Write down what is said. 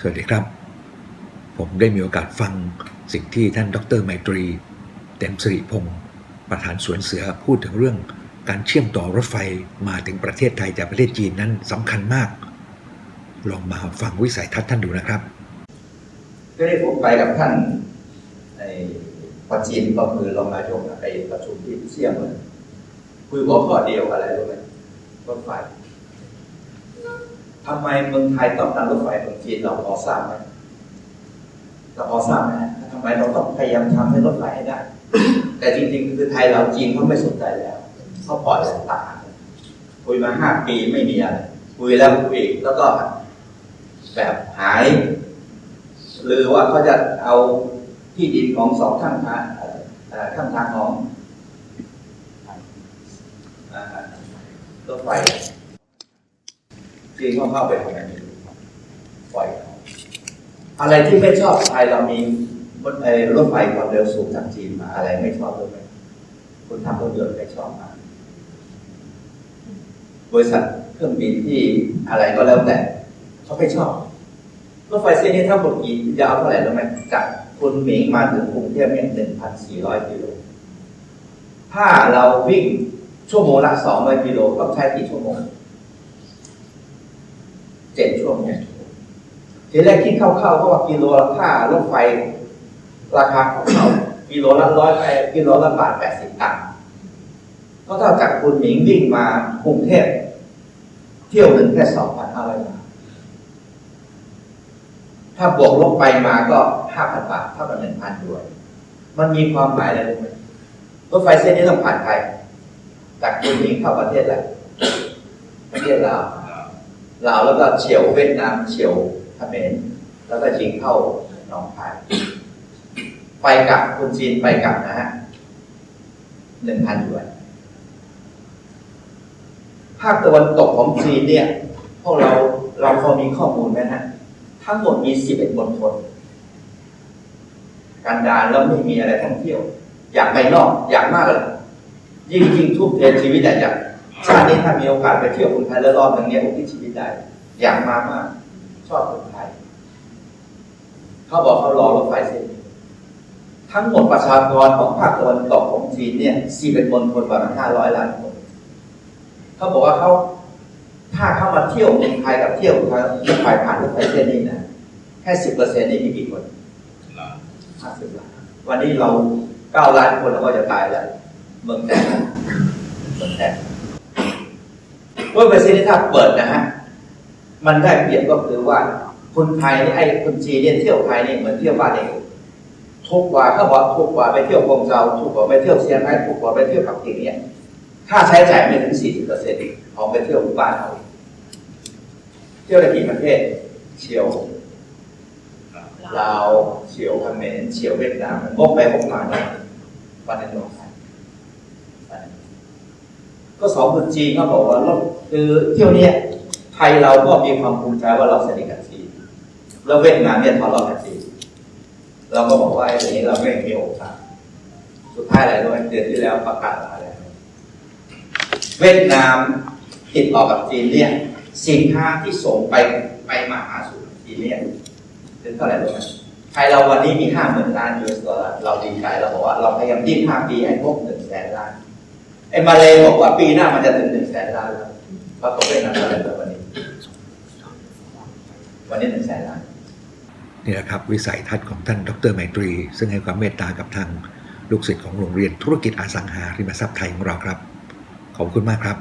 สวัสดีครับ ผมได้มีโอกาสฟังสิ่งที่ท่านดรไมตรี เต็มสิริพงศ์ประธานสวนเสือพูดถึงเรื่องการเชื่อมต่อรถไฟมาถึงประเทศไทยจากประเทศจีนนั้นสำคัญมาก ลองมาฟังวิสัยทัศน์ท่านดูนะครับก็ได้ผมไปกับท่านในปจจินก็คือรองนายกไปประชุมที่เชียงเลยคุยหัวข้อเดียวอะไรรู้ไหมรถไฟ ทำไมเมืองไทยต้องการรถไฟเมืองจีนเราพอทราบไหมเราพอทราบไหมทำไมเราต้องพยายามทำให้รถไฟให้ได้ แต่จริงๆคือไทยเราจีนเขาไม่สนใจแล้วเขาปล่อยตาคุยมาห้าปีไม่มีอะไรคุยแล้วคุยอีกแล้วก็แบบหายหรือว่าเขาจะเอาที่ดินของสองข้างทางข้างทางของรถไฟ จีนเขาเข้าไปทำไมปล่อยอะไรที่ไม่ชอบไทยเรามีรถไฟความเร็วสูงจากจีนมา อะไรไม่ชอบเลยไหมคุณทำรถยนต์ไม่ชอบมาบริษัทเครื่องบินที่อะไรก็แล้วแต่เขาไม่ชอบรถไฟเส้นนี้ถ้าหมดกี่ยาวเท่าไหร่รู้ไหมจากคุณหมิงมาถึงกรุงเทพเนี่ยหนึ่งพันสี่ร้อยกิโลถ้าเราวิ่งชั่วโมงละสองร้อยกิโลต้องใช้กี่ชั่วโมง เจ็ดช่วโมงทีแรกคิดเข้าๆเพราะว่ากิโลละค่ารถไฟ ราคาของเขากิโลละร้อยไปกิโลละบาทแปดสิบตังค์ก็เท่าจากคุณหมิงวิ่งมากรุงเทพเที่ยวหนึ่งแค่สองพันห้าร้อยบาทถ้าบวกลบไปมาก็ห้าพันบาทเท่ากับหนึ่งพันด้วย มันมีความหมายอะไรรู้ไหมรถไฟเส้นนี้ต้องผ่านใครจากกรุงเทพเข้าประเทศอะไรประเทศลาว ลาวแล้วก็เฉียวเวียดนามเฉียวเขมรแล้วก็ยิงเข้าหนองคายไปกลับคุณจีนไปกลับนะฮะหนึ่งพันด้วยภาคตะวันตกของจีนเนี่ย พวกเราเราพอมีข้อมูลไหมฮะทั้งหมดมี11มณฑลการดานแล้วไม่มีอะไรท่องเที่ยว อยากไปนอก อยากมากเลยยิ่งยิ่งทุ่มเทชีวิตอยาก ชาตินี้ถ้ามีโอกาสไปเที่ยวคนไทยแล้วรอบหนึ่งเนี่ยทิศชีวิตได้อยากมามาก ชอบคนไทย เขาบอกเขารอรถไฟเส้นนี้ทั้งหมดประชากรของภาคตะวันตกของจีนเนี่ย11มณฑลประมาณ500ล้านคน เขาบอกว่าเขาถ้าเข้ามาเที่ยวเมืองไทยกับเที่ยวทางรถไฟผ่านรถไฟเส้นนี้นะแค่สิบเปอร์เซ็นต์นี่มีกี่คนห้าสิบล้านวันนี้เราเก้าล้านคนเราก็จะตายแล้วเมืองแตกนะเมืองแตก รถไฟเส้นนี้ถ้าเปิดนะฮะมันได้เปรียบก็คือว่าคนไทยนี่ไอ้คนจีนเนี่ยเที่ยวไทยเนี่ยเหมือนเที่ยวบ้านเองถูกกว่าเขาบอกถูกกว่าไปเที่ยวกงเจาถูกกว่าไปเที่ยวเชียงรายถูกกว่าไปเที่ยวปักกิ่งเนี่ยค่าใช้จ่ายไม่ถึงสี่สิบเปอร์เซ็นต์ของไปเที่ยวบ้านเขาเที่ยวได้กี่ประเทศเฉียวลาวเฉียวเขมรเฉียวเวียดนามงกไปงกมาเนี่ยวันนี้ลง ก็สองคนจีนเขาบอกว่าคือเที่ยวเนี้ยไทยเราก็มีความภูมิใจว่าเราสนิทกับจีนแล้วเวียดนามเนี่ยทะเลาะกับจีนเราก็บอกว่าไอ้นี้เราไม่มีโอกาสสุดท้ายอะไรรู้ไหมเดือนที่แล้วประกาศมาแล้วเวียดนามติดต่อกับจีนเนี่ยสินค้าที่ส่งไปไปมาหาสู่จีนเนี่ยถึงเท่าไหร่รู้ไหมไทยเราวันนี้มีห้าหมื่นล้านยูเอสดอลลาร์เราดีใจเราบอกว่าเราพยายามดิ้นห้าปีให้พบหนึ่งแสนล้าน อ้มาเลยบอกว่าปีหน้ามันจะถึงหนึ่งแสนล้านแล้วปรากฏเป็นอะไรแบบวันนี้ วันนี้หนึ่งแสนล้านนี่แหละครับวิสัยทัศน์ของท่านดรไมตรี ซึ่งให้ความเมตตากับทางลูกศิษย์ของโรงเรียนธุรกิจอสังหาริมทรัพย์ไทยของเราครับ ขอบคุณมากครับ